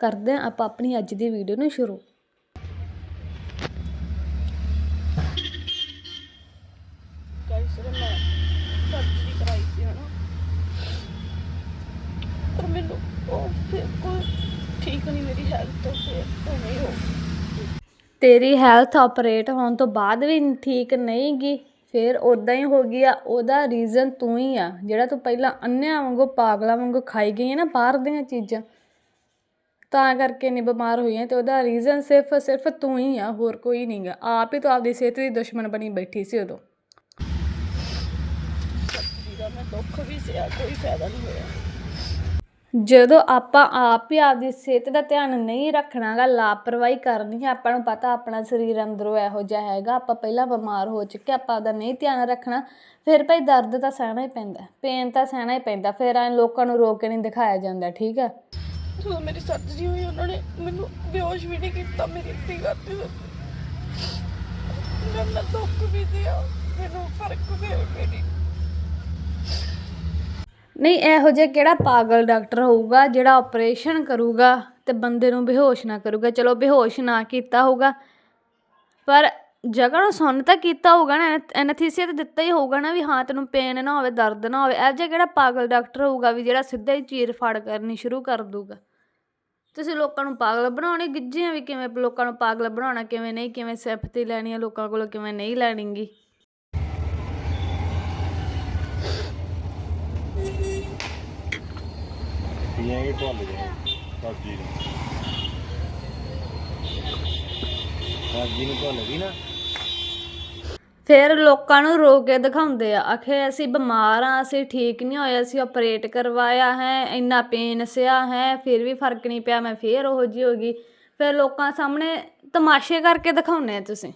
ਕਰਦੇ ਹਾਂ ਆਪਾਂ ਆਪਣੀ ਅੱਜ ਦੀ ਵੀਡੀਓ ਨੂੰ ਸ਼ੁਰੂ। ਗਾਇਸ ਮੈਂ ਸਰਜਰੀ ਕਰਾਈ ਸੀ ਹਨਾ? ਪਰ ਮੈਨੂੰ ਉਹ ਫਿਰ ਕੋਈ ਠੀਕ ਨਹੀਂ ਮੇਰੀ ਹੈਲਥ ਤੋਂ ਫਿਰ ਤੋਂ ਨਹੀਂ ਹੋ ਤੇਰੀ ਹੈਲਥ ਆਪਰੇਟ ਹੋਣ ਤੋਂ ਬਾਅਦ ਵੀ ਠੀਕ ਨਹੀਂ ਗੀ ਫਿਰ ਉਦਾਂ ਹੀ ਹੋ ਗਈ ਆ ਉਹਦਾ ਰੀਜ਼ਨ ਤੂੰ ਹੀ ਆ ਜਿਹੜਾ ਤੂੰ ਪਹਿਲਾਂ ਅੰਨਿਆਂ ਵਾਂਗੂ ਪਾਗਲਾਂ ਵਾਂਗੂ ਖਾਈ ਗਈ ਹੈ ਨਾ ਬਾਹਰ ਦੀਆਂ ਚੀਜ਼ਾਂ। ਤਾਂ ਕਰਕੇ ਨਹੀਂ ਬਿਮਾਰ ਹੋਈ ਹੈ ਤੇ ਉਹਦਾ ਰੀਜ਼ਨ ਸਿਰਫ ਸਿਰਫ ਤੂੰ ਹੀ ਆ, ਹੋਰ ਕੋਈ ਨਹੀਂਗਾ ਆਪ ਹੀ ਤੂੰ ਆਪਦੀ ਸਿਹਤ ਦੀ ਦੁਸ਼ਮਣ ਬਣੀ ਬੈਠੀ ਸੀ ਉਦੋਂ। ਮੈਂ ਦੁੱਖ ਵੀ ਸਿਆ ਕੋਈ ਫਾਇਦਾ ਨਹੀਂ ਹੋਇਆ ਜਦੋਂ ਆਪਾਂ ਆਪ ਹੀ ਆਪਦੀ ਸਿਹਤ ਦਾ ਧਿਆਨ ਨਹੀਂ ਰੱਖਣਾਗਾ, ਲਾਪਰਵਾਹੀ ਕਰਨੀ ਹੈ ਆਪਾਂ ਨੂੰ ਪਤਾ ਆਪਣਾ ਸਰੀਰ ਅੰਦਰੋਂ ਇਹੋ ਜਿਹਾ ਹੈਗਾ, ਆਪਾਂ ਪਹਿਲਾਂ ਬਿਮਾਰ ਹੋ ਚੁੱਕੇ ਆਪਾਂ ਉਹਦਾ ਨਹੀਂ ਧਿਆਨ ਰੱਖਣਾ, ਫਿਰ ਭਾਈ ਦਰਦ ਤਾਂ ਸਹਿਣਾ ਹੀ ਪੈਂਦਾ ਪੇਨ ਤਾਂ ਸਹਿਣਾ ਹੀ ਪੈਂਦਾ, ਫਿਰ ਐਂ ਲੋਕਾਂ ਨੂੰ ਰੋਕ ਕੇ ਨਹੀਂ ਦਿਖਾਇਆ ਜਾਂਦਾ, ਠੀਕ ਹੈ ਜਦੋਂ ਮੇਰੀ ਸਰਜਰੀ ਹੋਈ, ਉਹਨਾਂ ਨੇ ਮੈਨੂੰ ਬੇਹੋਸ਼ ਵੀ ਨਹੀਂ ਕੀਤਾ, ਮੇਰੀ ਇੱਥੇ ਕਰਦੇ ਮੈਂ ਮੈਂ ਦੁੱਖ ਵੀ ਦਿਆ, ਮੈਨੂੰ ਫ਼ਰਕ ਵੀ ਮੇਰੀ। ਨਹੀਂ, ਇਹੋ ਜਿਹਾ ਕਿਹੜਾ ਪਾਗਲ ਡਾਕਟਰ ਹੋਊਗਾ ਜਿਹੜਾ ਆਪਰੇਸ਼ਨ ਕਰੂਗਾ ਤੇ ਬੰਦੇ ਨੂੰ ਬੇਹੋਸ਼ ਨਾ ਕਰੂਗਾ? ਚਲੋ, ਬੇਹੋਸ਼ ਨਾ ਕੀਤਾ ਹੋਊਗਾ, ਪਰ ਜਗ੍ਹਾ ਨੂੰ ਸੁਣ ਤਾਂ ਕੀਤਾ ਹੋਊਗਾ ਨਾ ਐਨਥੀਸੀਆ ਤਾਂ ਦਿੱਤਾ ਹੀ ਹੋਊਗਾ ਨਾ ਵੀ ਹਾਂ, ਤੈਨੂੰ ਪੇਨ ਨਾ ਹੋਵੇ, ਦਰਦ ਨਾ ਹੋਵੇ। ਇਹ ਜਿਹਾ ਕਿਹੜਾ ਪਾਗਲ ਡਾਕਟਰ ਹੋਊਗਾ ਵੀ ਜਿਹੜਾ ਸਿੱਧਾ ਹੀ ਚੀਰ ਫਾੜ ਕਰਨੀ ਸ਼ੁਰੂ ਕਰ ਦੂਗਾ ਤੁਸੀਂ ਲੋਕਾਂ ਨੂੰ ਪਾਗਲ ਬਣਾਉਣੇ ਗਿੱਜੇ ਆ ਵੀ ਕਿਵੇਂ ਲੋਕਾਂ ਨੂੰ ਪਾਗਲ ਬਣਾਉਣਾ, ਕਿਵੇਂ ਨਹੀਂ, ਕਿਵੇਂ ਸਿਫਤੀ ਲੈਣੀ ਆ ਲੋਕਾਂ ਕੋਲੋਂ, ਕਿਵੇਂ ਨਹੀਂ ਲੈਣੀਗੀ। ਪੀਆਂ ਵੀ ਭੁੱਲ ਗਏ ਸਬਜ਼ੀ ਨੂੰ। ਸਬਜ਼ੀ ਨੂੰ ਭੁੱਲ ਗਈ ਨਾ। ਫਿਰ ਲੋਕਾਂ ਨੂੰ ਰੋ ਕੇ ਦਿਖਾਉਂਦੇ ਆ, ਆਖੇ ਅਸੀਂ ਬਿਮਾਰ ਆ, ਅਸੀਂ ਠੀਕ ਨਹੀਂ ਹੋਏ, ਅਸੀਂ ਆਪਰੇਟ ਕਰਵਾਇਆ ਹੈ, ਇੰਨਾ ਪੇਨ ਸਿਆ ਹੈ, ਫਿਰ ਵੀ ਫ਼ਰਕ ਨਹੀਂ ਪਿਆ, ਮੈਂ ਫੇਰ ਉਹੋ ਜਿਹੀ ਹੋ ਗਈ। ਫਿਰ ਲੋਕਾਂ ਸਾਹਮਣੇ ਤਮਾਸ਼ੇ ਕਰਕੇ ਦਿਖਾਉਂਦੇ ਆ ਤੁਸੀਂ।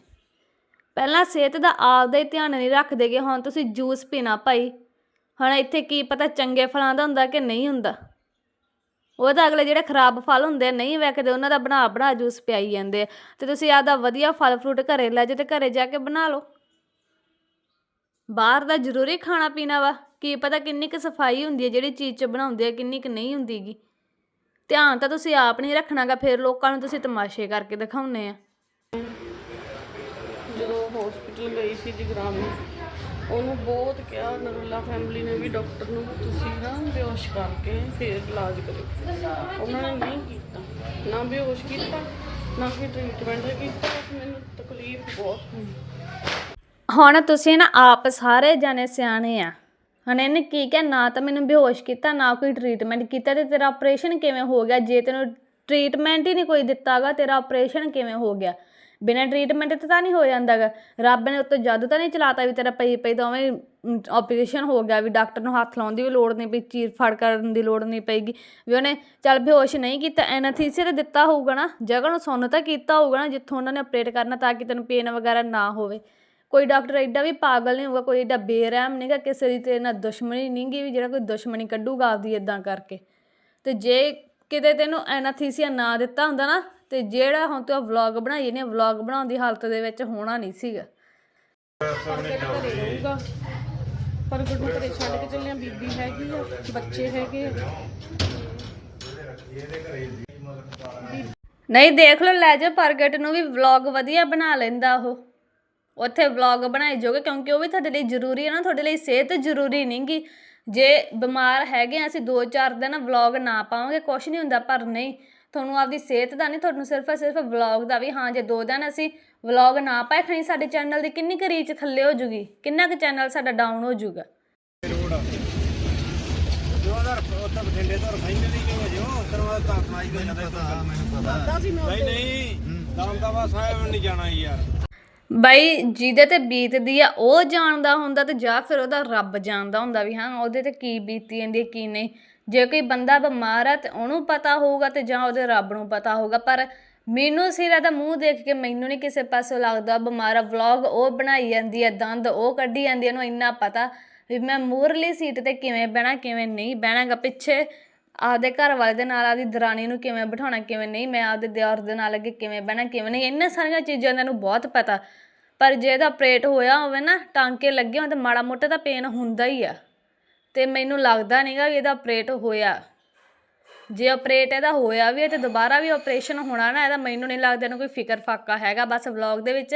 ਪਹਿਲਾਂ ਸਿਹਤ ਦਾ ਆਪਦਾ ਹੀ ਧਿਆਨ ਨਹੀਂ ਰੱਖਦੇ ਕਿ ਹੁਣ ਤੁਸੀਂ ਜੂਸ ਪੀਣਾ ਭਾਈ, ਹੁਣ ਇੱਥੇ ਕੀ ਪਤਾ ਚੰਗੇ ਫਲਾਂ ਦਾ ਹੁੰਦਾ ਕਿ ਨਹੀਂ ਹੁੰਦਾ। ਉਹ ਤਾਂ ਅਗਲੇ ਜਿਹੜੇ ਖਰਾਬ ਫਲ ਹੁੰਦੇ ਨਹੀਂ ਵੇਖਦੇ, ਉਹਨਾਂ ਦਾ ਬਣਾ ਬਣਾ ਜੂਸ ਪਿਆਈ ਜਾਂਦੇ ਆ। ਤੇ ਤੁਸੀਂ ਆਪਦਾ ਵਧੀਆ ਫਲ ਫਰੂਟ ਘਰੇ ਲੈ ਜਾਓ ਤੇ ਘਰੇ ਜਾ ਕੇ ਬਣਾ ਲਓ। ਬਾਹਰ ਦਾ ਜ਼ਰੂਰੀ ਖਾਣਾ ਪੀਣਾ ਵਾ, ਕੀ ਪਤਾ ਕਿੰਨੀ ਕੁ ਸਫ਼ਾਈ ਹੁੰਦੀ ਹੈ, ਜਿਹੜੀ ਚੀਜ਼ 'ਚ ਬਣਾਉਂਦੇ ਆ, ਕਿੰਨੀ ਕੁ ਨਹੀਂ ਹੁੰਦੀਗੀ ਧਿਆਨ ਤਾਂ ਤੁਸੀਂ ਆਪ ਨਹੀਂ ਰੱਖਣਾਗਾ, ਫਿਰ ਲੋਕਾਂ ਨੂੰ ਤੁਸੀਂ ਤਮਾਸ਼ੇ ਕਰਕੇ ਦਿਖਾਉਂਦੇ ਆ। ਜਦੋਂ ਹਸਪੀਟਲ ਗਈ ਸੀ ਜਗਰਾਮੀ ਉਹਨੂੰ ਬਹੁਤ ਕਿਹਾ, ਨਰੂਲਾ ਫੈਮਿਲੀ ਨੇ ਵੀ ਡਾਕਟਰ ਨੂੰ ਵੀ ਤੁਸੀਂ ਨਾ ਬੇਹੋਸ਼ ਕਰਕੇ ਫਿਰ ਇਲਾਜ ਕਰੋ। ਉਹਨਾਂ ਨੇ ਨਹੀਂ ਕੀਤਾ। ਨਾ ਬੇਹੋਸ਼ ਕੀਤਾ, ਨਾ ਕੋਈ ਟ੍ਰੀਟਮੈਂਟ ਕੀਤਾ, ਬਸ ਮੈਨੂੰ ਤਕਲੀਫ ਬਹੁਤ ਹੋਈ। ਹੁਣ ਤੁਸੀਂ ਨਾ ਆਪ ਸਾਰੇ ਜਾਣੇ ਸਿਆਣੇ ਆ। ਹੁਣ ਇਹਨੇ ਕੀ ਕਿਹਾ? ਨਾ ਤਾਂ ਮੈਨੂੰ ਬੇਹੋਸ਼ ਕੀਤਾ, ਨਾ ਕੋਈ ਟ੍ਰੀਟਮੈਂਟ ਕੀਤਾ ਤੇ ਤੇਰਾ ਆਪਰੇਸ਼ਨ ਕਿਵੇਂ ਹੋ ਗਿਆ? ਜੇ ਤੈਨੂੰ ਟ੍ਰੀਟਮੈਂਟ ਹੀ ਨਹੀਂ ਕੋਈ ਦਿੱਤਾਗਾ, ਤੇਰਾ ਆਪਰੇਸ਼ਨ ਕਿਵੇਂ ਹੋ ਗਿਆ? ਬਿਨਾਂ ਟ੍ਰੀਟਮੈਂਟ ਤੇ ਤਾਂ ਨਹੀਂ ਹੋ ਜਾਂਦਾਗਾ। ਰੱਬ ਨੇ ਉੱਤੋਂ ਜਾਦੂ ਤਾਂ ਨਹੀਂ ਚਲਾਤਾ ਵੀ ਤੇਰਾ ਪਈ ਪਈ ਦੋਵੇਂ ਆਪਰੇਸ਼ਨ ਹੋ ਗਿਆ ਵੀ ਡਾਕਟਰ ਨੂੰ ਹੱਥ ਲਾਉਣ ਦੀ ਵੀ ਲੋੜ ਨਹੀਂ ਪਈ, ਚੀਰ ਫੜ ਕਰਨ ਦੀ ਲੋੜ ਨਹੀਂ ਪਈਗੀ। ਵੀ ਉਹਨੇ ਚੱਲ ਬੇਹੋਸ਼ ਨਹੀਂ ਕੀਤਾ, ਐਨਾਥੀਸੀਆ ਤੇ ਦਿੱਤਾ ਹੋਊਗਾ ਨਾ, ਜਗ੍ਹਾ ਨੂੰ ਸੁੰਨ ਤਾਂ ਕੀਤਾ ਹੋਊਗਾ ਨਾ, ਜਿੱਥੋਂ ਉਹਨਾਂ ਨੇ ਆਪਰੇਟ ਕਰਨਾ ਤਾਂ ਕਿ ਤੈਨੂੰ ਪੇਨ ਵਗੈਰਾ ਨਾ ਹੋਵੇ। ਕੋਈ ਡਾਕਟਰ ਐਡਾ ਵੀ ਪਾਗਲ ਨਹੀਂ ਹੋਊਗਾ ਕੋਈ ਐਡਾ ਬੇਰਹਿਮ ਨਹੀਂਗਾ ਕਿਸੇ ਦੀ ਤੇਰੇ ਨਾਲ ਦੁਸ਼ਮਣੀ ਨਹੀਂਗੀ ਵੀ ਜਿਹੜਾ ਕੋਈ ਦੁਸ਼ਮਣੀ ਕੱਢੂਗਾ ਆਪਦੀ ਇਦਾਂ ਕਰਕੇ। ਤੇ ਜੇ ਕਿਤੇ ਤੈਨੂੰ ਐਨਾਥੀਸੀਆ ਨਾ ਦਿੱਤਾ ਹੁੰਦਾ ਨਾ ਤੇ ਜਿਹੜਾ ਹੁਣ ਤੂੰ ਵਲੌਗ ਬਣਾਈ ਨੇ ਵਲੌਗ ਬਣਾਉਣ ਦੀ ਹਾਲਤ ਦੇ ਵਿੱਚ ਹੋਣਾ ਨਹੀਂ ਸੀਗਾ। ਪ੍ਰਗਟ ਨੂੰ ਘਰੇ ਛੱਡ ਕੇ ਚੱਲਿਆ ਬੀਬੀ ਹੈਗੀ ਆ ਬੱਚੇ ਹੈਗੇ ਨਹੀਂ ਦੇਖ ਲਓ ਲੈ ਜਾ ਪ੍ਰਗਟ ਨੂੰ ਵੀ ਵਲੌਗ ਵਧੀਆ ਬਣਾ ਲੈਂਦਾ ਉਹ। ਉੱਥੇ ਵਲੌਗ ਬਣਾਏ ਜੋਗੇ ਕਿਉਂਕਿ ਉਹ ਵੀ ਤੁਹਾਡੇ ਲਈ ਜ਼ਰੂਰੀ ਹੈ ਨਾ ਤੁਹਾਡੇ ਲਈ ਸਿਹਤ ਜ਼ਰੂਰੀ ਨਹੀਂਗੀ। ਜੇ ਬਿਮਾਰ ਹੈਗੇ ਆ ਅਸੀਂ 2-4 ਦਿਨ ਵਲੌਗ ਨਾ ਪਾਵਾਂਗੇ ਕੁਝ ਨਹੀਂ ਹੁੰਦਾ ਪਰ ਨਹੀਂ ਤੁਹਾਨੂੰ ਆਪਦੀ ਸਿਹਤ ਦਾ ਨਹੀਂ ਤੁਹਾਨੂੰ ਸਿਰਫ ਸਿਰਫ ਵਲੌਗ ਦਾ ਵੀ ਹਾਂ ਜੇ ਦੋ ਦਿਨ ਅਸੀਂ ਵਲੌਗ ਨਾ ਪਾਏ ਖਣੀ ਸਾਡੇ ਚੈਨਲ ਦੀ ਕਿੰਨੀ ਕੁ ਰੀਚ ਥੱਲੇ ਹੋ ਜੂਗੀ ਕਿੰਨਾ ਕੁ ਚੈਨਲ ਸਾਡਾ ਡਾਊਨ ਹੋ ਜੂਗਾ। ਨਹੀਂ ਨਹੀਂ ਦਾਮਦਾਵਾ ਸਾਹਿਬ ਨਹੀਂ ਜਾਣਾ ਯਾਰ। ਬਾਈ ਜਿਹਦੇ ਤੇ ਬੀਤਦੀ ਆ, ਉਹ ਜਾਣਦਾ ਹੁੰਦਾ ਤੇ ਜਾਂ ਫਿਰ ਉਹਦਾ ਰੱਬ ਜਾਣਦਾ ਹੁੰਦਾ ਵੀ ਹਾਂ, ਉਹਦੇ ਤੇ ਕੀ ਬੀਤੀ ਜਾਂਦੀ ਹੈ, ਕੀ ਨਹੀਂ। ਜੇ ਕੋਈ ਬੰਦਾ ਬਿਮਾਰ ਆ ਤੇ ਉਹਨੂੰ ਪਤਾ ਹੋਊਗਾ ਤੇ ਜਾਂ ਉਹਦੇ ਰੱਬ ਨੂੰ ਪਤਾ ਹੋਊਗਾ, ਪਰ ਮੈਨੂੰ ਸਿਰਾ ਦਾ ਮੂੰਹ ਦੇਖ ਕੇ ਮੈਨੂੰ ਨਹੀਂ ਕਿਸੇ ਪਾਸੋਂ ਲੱਗਦਾ, ਬਿਮਾਰ ਆ ਵਲੌਗ ਉਹ ਬਣਾਈ ਜਾਂਦੀ ਹੈ ਦੰਦ ਉਹ ਕੱਢੀ ਜਾਂਦੀ ਹੈ ਉਹਨੂੰ ਇੰਨਾ ਪਤਾ ਵੀ ਮੈਂ ਮੂਰਲੀ ਸੀਟ ਤੇ ਕਿਵੇਂ ਬਹਿਣਾ, ਕਿਵੇਂ ਨਹੀਂ ਬਹਿਣਾਗਾ, ਪਿੱਛੇ ਆਪਦੇ ਘਰ ਵਾਲੇ ਦੇ ਨਾਲ, ਆਪਦੀ ਦਰਾਣੀ ਨੂੰ ਕਿਵੇਂ ਬਿਠਾਉਣਾ, ਕਿਵੇਂ ਨਹੀਂ, ਮੈਂ ਆਪਦੇ ਦਿਓਰ ਦੇ ਨਾਲ ਅੱਗੇ ਕਿਵੇਂ ਬਹਿਣਾ, ਕਿਵੇਂ ਨਹੀਂ ਇਹਨਾਂ ਸਾਰੀਆਂ ਚੀਜ਼ਾਂ ਦਾ ਨੂੰ ਬਹੁਤ ਪਤਾ। ਪਰ ਜੇ ਇਹਦਾ ਆਪਰੇਟ ਹੋਇਆ ਹੋਵੇ ਨਾ, ਟਾਂਕੇ ਲੱਗੇ ਹੋਣ ਤੇ ਮਾੜਾ ਮੋਟਾ ਤਾਂ ਪੇਨ ਹੁੰਦਾ ਹੀ ਆ। ਤੇ ਮੈਨੂੰ ਲੱਗਦਾ ਨਹੀਂਗਾ ਵੀ ਇਹਦਾ ਆਪਰੇਟ ਹੋਇਆ। ਜੇ ਆਪਰੇਟ ਇਹਦਾ ਹੋਇਆ ਵੀ ਹੈ ਤੇ ਦੁਬਾਰਾ ਵੀ ਆਪਰੇਸ਼ਨ ਹੋਣਾ ਨਾ, ਇਹਦਾ ਮੈਨੂੰ ਨਹੀਂ ਲੱਗਦਾ ਇਹਨੂੰ ਕੋਈ ਫਿਕਰ ਫਾਕਾ ਹੈਗਾ। ਬਸ ਵਲੌਗ ਦੇ ਵਿੱਚ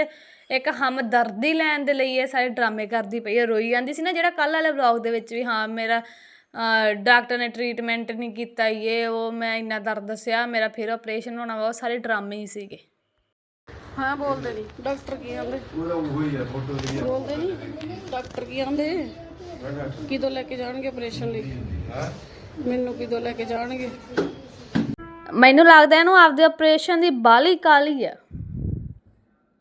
ਇੱਕ ਹਮਦਰਦੀ ਲੈਣ ਦੇ ਲਈ ਇਹ ਸਾਰੇ ਡਰਾਮੇ ਕਰਦੀ ਪਈ ਹੈ ਰੋਈ ਜਾਂਦੀ ਸੀ ਨਾ ਜਿਹੜਾ ਕੱਲ ਵਾਲੇ ਵਲੌਗ ਦੇ ਵਿੱਚ ਵੀ, ਹਾਂ, ਮੇਰਾ ਡਾਕਟਰ ਨੇ ਟ੍ਰੀਟਮੈਂਟ ਨਹੀਂ ਕੀਤਾ ਇਹ ਉਹ ਮੈਂ ਇੰਨਾ ਦਰਦ ਦੱਸਿਆ, ਮੇਰਾ ਫਿਰ ਆਪਰੇਸ਼ਨ ਹੋਣਾ ਵਾ, ਉਹ ਸਾਰੇ ਡਰਾਮੇ ਹੀ ਸੀਗੇ। ਹਾਂ ਬੋਲਦੇ ਨਹੀਂ ਡਾਕਟਰ ਕੀ ਕਹਿੰਦੇ ਪੂਰਾ ਉਹੀ ਹੈ ਫੋਟੋ ਦੀ ਬੋਲਦੇ ਨਹੀਂ ਡਾਕਟਰ ਕੀ ਕਹਿੰਦੇ ਕਿਦੋਂ ਲੈ ਕੇ ਜਾਣਗੇ ਆਪਰੇਸ਼ਨ ਲਈ? ਮੈਨੂੰ ਕਿਦੋਂ ਲੈ ਕੇ ਜਾਣਗੇ? ਮੈਨੂੰ ਲੱਗਦਾ ਇਹਨੂੰ ਆਪਦੇ ਆਪਰੇਸ਼ਨ ਦੀ ਬਾਲੀ ਕਾਲੀ ਆ।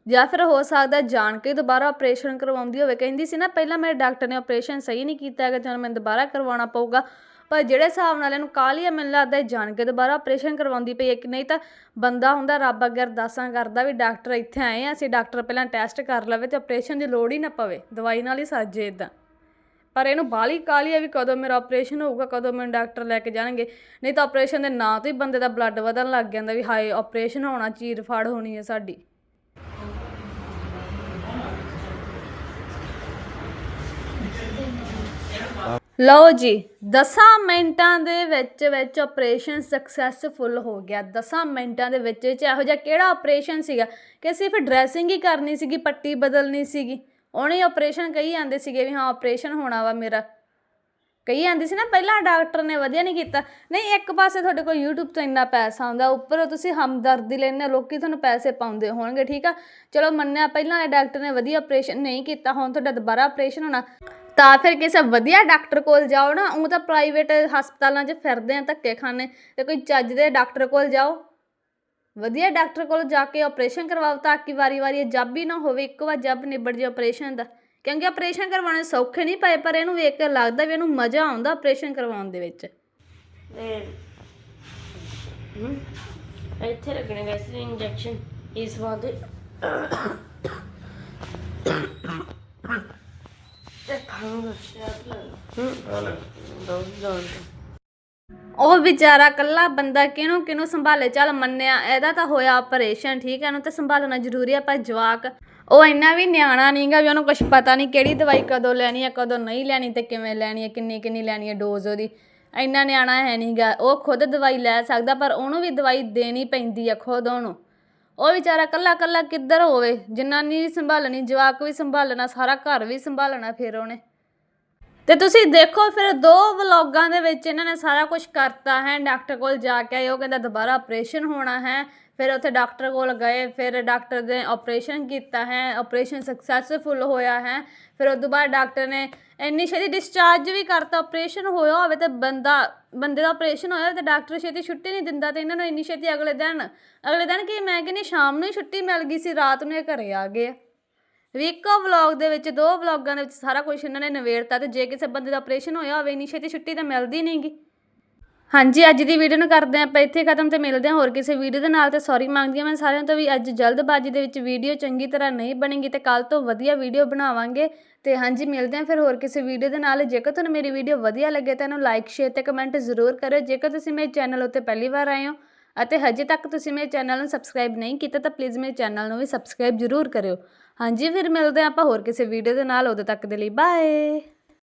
ਜਾਂ ਫਿਰ ਹੋ ਸਕਦਾ ਜਾਣ ਕੇ ਦੁਬਾਰਾ ਆਪਰੇਸ਼ਨ ਕਰਵਾਉਂਦੀ ਹੋਵੇ। ਕਹਿੰਦੀ ਸੀ ਨਾ ਪਹਿਲਾਂ ਮੇਰੇ ਡਾਕਟਰ ਨੇ ਆਪਰੇਸ਼ਨ ਸਹੀ ਨਹੀਂ ਕੀਤਾ ਹੈਗਾ ਤੇ ਹੁਣ ਮੈਨੂੰ ਦੁਬਾਰਾ ਕਰਵਾਉਣਾ ਪਊਗਾ। ਪਰ ਜਿਹੜੇ ਹਿਸਾਬ ਨਾਲ ਇਹਨੂੰ ਕਾਹਲੀ ਆ, ਮੈਨੂੰ ਲੱਗਦਾ ਇਹ ਜਾਣ ਕੇ ਦੁਬਾਰਾ ਆਪਰੇਸ਼ਨ ਕਰਵਾਉਂਦੀ ਪਈ ਹੈ ਕਿ ਨਹੀਂ ਤਾਂ ਬੰਦਾ ਹੁੰਦਾ ਰੱਬ ਅੱਗੇ ਅਰਦਾਸਾਂ ਕਰਦਾ ਵੀ ਡਾਕਟਰ ਇੱਥੇ ਆਏ ਆ, ਅਸੀਂ ਡਾਕਟਰ ਪਹਿਲਾਂ ਟੈਸਟ ਕਰ ਲਵੇ ਤੇ ਆਪਰੇਸ਼ਨ ਦੀ ਲੋੜ ਹੀ ਨਾ ਪਵੇ, ਦਵਾਈ ਨਾਲ ਹੀ ਸਾਜੇ ਇਦਾਂ ਪਰ ਇਹਨੂੰ ਬਾਲੀ ਕਾਲੀ ਆ ਵੀ ਕਦੋਂ ਮੇਰਾ ਆਪਰੇਸ਼ਨ ਹੋਊਗਾ, ਕਦੋਂ ਮੈਨੂੰ ਡਾਕਟਰ ਲੈ ਕੇ ਜਾਣਗੇ। ਨਹੀਂ ਤਾਂ ਆਪਰੇਸ਼ਨ ਦੇ ਨਾਂ ਤੋਂ ਹੀ ਬੰਦੇ ਦਾ ਬਲੱਡ ਵਧਣ ਲੱਗ ਜਾਂਦਾ ਵੀ ਹਾਏ ਆਪਰੇਸ਼ਨ ਹੋਣਾ, ਚੀਰ ਫਾੜ ਹੋਣੀ ਹੈ ਸਾਡੀ। ਲਓ ਜੀ 10 ਮਿੰਟਾਂ ਦੇ ਵਿੱਚ ਵਿੱਚ ਆਪਰੇਸ਼ਨ ਸਕਸੈਸਫੁਲ ਹੋ ਗਿਆ। 10 ਮਿੰਟਾਂ ਦੇ ਵਿੱਚ ਵਿੱਚ ਇਹੋ ਜਿਹਾ ਕਿਹੜਾ ਆਪਰੇਸ਼ਨ ਸੀਗਾ ਕਿ ਸਿਰਫ ਡਰੈਸਿੰਗ ਹੀ ਕਰਨੀ ਸੀਗੀ ਪੱਟੀ ਬਦਲਣੀ ਸੀਗੀ। ਉਹਨੇ ਆਪਰੇਸ਼ਨ ਕਹੀ ਜਾਂਦੇ ਸੀਗੇ ਵੀ ਹਾਂ ਆਪਰੇਸ਼ਨ ਹੋਣਾ ਵਾ ਮੇਰਾ। ਕਹੀ ਜਾਂਦੀ ਸੀ ਨਾ ਪਹਿਲਾਂ ਡਾਕਟਰ ਨੇ ਵਧੀਆ ਨਹੀਂ ਕੀਤਾ। ਨਹੀਂ ਇੱਕ ਪਾਸੇ ਤੁਹਾਡੇ ਕੋਲ YouTube ਤੋਂ ਇੰਨਾ ਪੈਸਾ ਆਉਂਦਾ ਉੱਪਰੋਂ ਤੁਸੀਂ ਹਮਦਰਦੀ ਲੈਂਦੇ ਹੋ, ਲੋਕੀ ਤੁਹਾਨੂੰ ਪੈਸੇ ਪਾਉਂਦੇ ਹੋਣਗੇ ਠੀਕ ਆ? ਚਲੋ ਮੰਨਿਆ ਪਹਿਲਾਂ ਵਾਲੇ ਡਾਕਟਰ ਨੇ ਵਧੀਆ ਆਪਰੇਸ਼ਨ ਨਹੀਂ ਕੀਤਾ ਹੁਣ ਤੁਹਾਡਾ ਦੁਬਾਰਾ ਆਪਰੇਸ਼ਨ ਹੋਣਾ। ਤਾਂ ਫਿਰ ਕਿਸੇ ਵਧੀਆ ਡਾਕਟਰ ਕੋਲ ਜਾਓ ਨਾ ਉਹ ਤਾਂ ਪ੍ਰਾਈਵੇਟ ਹਸਪਤਾਲਾਂ 'ਚ ਫਿਰਦੇ ਆ ਧੱਕੇ ਖਾਣੇ ਤੇ ਕੋਈ ਚੱਜ ਦੇ ਡਾਕਟਰ ਕੋਲ ਜਾਓ। ਵਧੀਆ ਡਾਕਟਰ ਕੋਲ ਜਾ ਕੇ ਆਪਰੇਸ਼ਨ ਕਰਵਾਓ ਤਾਂ ਕਿ ਵਾਰੀ-ਵਾਰੀ ਇਹ ਜੱਬ ਹੀ ਨਾ ਹੋਵੇ, ਇੱਕ ਵਾਰ ਜੱਬ ਨਿਬੜ ਜੇ ਆਪਰੇਸ਼ਨ ਦਾ। ਕਿਉਂਕਿ ਆਪਰੇਸ਼ਨ ਕਰਵਾਉਣੇ ਸੌਖੇ ਨਹੀਂ ਪਏ, ਪਰ ਇਹਨੂੰ ਵੇਖ ਕੇ ਲੱਗਦਾ ਵੀ ਇਹਨੂੰ ਮਜ਼ਾ ਆਉਂਦਾ ਆਪਰੇਸ਼ਨ ਕਰਵਾਉਣ ਦੇ ਵਿੱਚ। ਇੱਥੇ ਲੱਗਣੇ ਵੈਸੇ ਇੰਜੈਕਸ਼ਨ ਇਸ ਵਾਰ ਦੇ। ਉਹ ਵਿਚਾਰਾ ਕੱਲਾ ਬੰਦਾ ਕਿਹਨੂੰ ਕਿਹਨੂੰ ਸੰਭਾਲੇ? ਚੱਲ ਮੰਨਿਆ, ਇਹਦਾ ਤਾਂ ਹੋਇਆ ਆਪਰੇਸ਼ਨ ਠੀਕ ਹੈ, ਇਹਨੂੰ ਤਾਂ ਸੰਭਾਲਣਾ ਜ਼ਰੂਰੀ ਹੈ, ਪਰ ਜਵਾਕ, ਉਹ ਇੰਨਾ ਵੀ ਨਿਆਣਾ ਨਹੀਂਗਾ ਵੀ ਉਹਨੂੰ ਕੁਝ ਪਤਾ ਨਹੀਂ ਕਿਹੜੀ ਦਵਾਈ ਕਦੋਂ ਲੈਣੀ ਹੈ, ਕਦੋਂ ਨਹੀਂ ਲੈਣੀ ਤੇ ਕਿਵੇਂ ਲੈਣੀ ਹੈ, ਕਿੰਨੀ ਕਿੰਨੀ ਲੈਣੀ ਹੈ ਡੋਜ਼ ਉਹਦੀ। ਇੰਨਾ ਨਿਆਣਾ ਹੈ ਨਹੀਂਗਾ, ਉਹ ਖੁਦ ਦਵਾਈ ਲੈ ਸਕਦਾ, ਪਰ ਉਹਨੂੰ ਵੀ ਦਵਾਈ ਦੇਣੀ ਪੈਂਦੀ ਹੈ ਖੁਦ ਉਹਨੂੰ। ਉਹ ਵਿਚਾਰਾ ਕੱਲਾ ਕੱਲਾ ਕਿੱਧਰ ਹੋਵੇ? ਜਨਾਨੀ ਵੀ ਸੰਭਾਲਣੀ, ਜਵਾਕ ਵੀ ਸੰਭਾਲਣਾ, ਸਾਰਾ ਘਰ ਵੀ ਸੰਭਾਲਣਾ ਫਿਰ ਉਹਨੇ। ਤੇ ਤੁਸੀਂ ਦੇਖੋ ਫਿਰ ਦੋ ਵਲੌਗਾਂ ਦੇ ਵਿੱਚ ਇਹਨਾਂ ਨੇ ਸਾਰਾ ਕੁਝ ਕਰਤਾ ਹੈ। ਡਾਕਟਰ ਕੋਲ ਜਾ ਕੇ ਆਏ, ਉਹ ਕਹਿੰਦਾ ਦੁਬਾਰਾ ਆਪਰੇਸ਼ਨ ਹੋਣਾ ਹੈ। ਫਿਰ ਉੱਥੇ ਡਾਕਟਰ ਕੋਲ ਗਏ, ਫਿਰ ਡਾਕਟਰ ਨੇ ਆਪਰੇਸ਼ਨ ਕੀਤਾ ਹੈ। ਆਪਰੇਸ਼ਨ ਸਕਸੈਸਫੁਲ ਹੋਇਆ ਹੈ। ਫਿਰ ਉਸ ਤੋਂ ਬਾਅਦ ਡਾਕਟਰ ਨੇ ਇੰਨੀ ਛੇਤੀ ਡਿਸਚਾਰਜ ਵੀ ਕਰਤਾ ਆਪਰੇਸ਼ਨ ਹੋਇਆ ਹੋਵੇ ਤੇ ਬੰਦਾ ਬੰਦੇ ਦਾ ਆਪਰੇਸ਼ਨ ਹੋਇਆ ਤੇ ਡਾਕਟਰ ਛੇਤੀ ਛੁੱਟੀ ਨਹੀਂ ਦਿੰਦਾ ਤੇ ਇਹਨਾਂ ਨੂੰ ਇੰਨੀ ਛੇਤੀ ਅਗਲੇ ਦਿਨ ਅਗਲੇ ਦਿਨ ਕੀ ਮੈਂ ਕਹਿੰਦੀ ਸ਼ਾਮ ਨੂੰ ਹੀ ਛੁੱਟੀ ਮਿਲ ਗਈ ਸੀ, ਰਾਤ ਨੂੰ ਇਹ ਘਰੇ ਆ ਗਏ ਆ। ਵੀ ਇੱਕੋ ਵਲੌਗ ਦੇ ਵਿੱਚ, ਦੋ ਵਲੌਗਾਂ ਦੇ ਵਿੱਚ ਸਾਰਾ ਕੁਝ ਇਹਨਾਂ ਨੇ ਨਵੇੜਤਾ ਤੇ ਜੇ ਕਿਸੇ ਬੰਦੇ ਦਾ ਆਪਰੇਸ਼ਨ ਹੋਇਆ ਹੋਵੇ, ਇੰਨੀ ਛੇਤੀ ਛੁੱਟੀ ਤਾਂ ਮਿਲਦੀ ਨਹੀਂਗੀ ਹਾਂਜੀ, ਅੱਜ ਦੀ ਵੀਡੀਓ ਨੂੰ ਕਰਦੇ ਹਾਂ ਆਪਾਂ ਇੱਥੇ ਖਤਮ ਤੇ ਮਿਲਦੇ ਹਾਂ ਹੋਰ ਕਿਸੇ ਵੀਡੀਓ ਦੇ ਨਾਲ ਤੇ ਸੌਰੀ ਮੰਗਦੀ ਹਾਂ। ਮੈਂ ਸਾਰਿਆਂ ਤੋਂ ਵੀ ਅੱਜ ਜਲਦਬਾਜ਼ੀ ਦੇ ਵਿੱਚ ਵੀਡੀਓ ਚੰਗੀ ਤਰ੍ਹਾਂ ਨਹੀਂ ਬਣੇਗੀ ਤੇ ਕੱਲ ਤੋਂ ਵਧੀਆ ਵੀਡੀਓ ਬਣਾਵਾਂਗੇ। ਤੇ ਹਾਂਜੀ, ਮਿਲਦੇ ਹਾਂ ਫਿਰ ਹੋਰ ਕਿਸੇ ਵੀਡੀਓ ਦੇ ਨਾਲ। ਜੇਕਰ ਤੁਹਾਨੂੰ ਮੇਰੀ ਵੀਡੀਓ ਵਧੀਆ ਲੱਗੇ ਤਾਂ ਇਹਨੂੰ ਲਾਈਕ ਸ਼ੇਅਰ ਤੇ ਕਮੈਂਟ ਜ਼ਰੂਰ ਕਰਿਓ। ਜੇਕਰ ਤੁਸੀਂ ਮੇਰੇ ਚੈਨਲ ਉੱਤੇ ਪਹਿਲੀ ਵਾਰ ਆਏ ਹੋ ਅਤੇ ਹਜੇ ਤੱਕ ਤੁਸੀਂ ਮੇਰੇ ਚੈਨਲ ਨੂੰ ਸਬਸਕ੍ਰਾਈਬ ਨਹੀਂ ਕੀਤਾ ਤਾਂ ਪਲੀਜ਼ ਮੇਰੇ ਚੈਨਲ ਨੂੰ ਵੀ ਸਬਸਕ੍ਰਾਈਬ ਜ਼ਰੂਰ ਕਰਿਓ। ਹਾਂਜੀ, ਫਿਰ ਮਿਲਦੇ ਹਾਂ ਆਪਾਂ ਹੋਰ ਕਿਸੇ ਵੀਡੀਓ ਦੇ ਨਾਲ। ਉਦੋਂ ਤੱਕ ਦੇ ਲਈ ਬਾਏ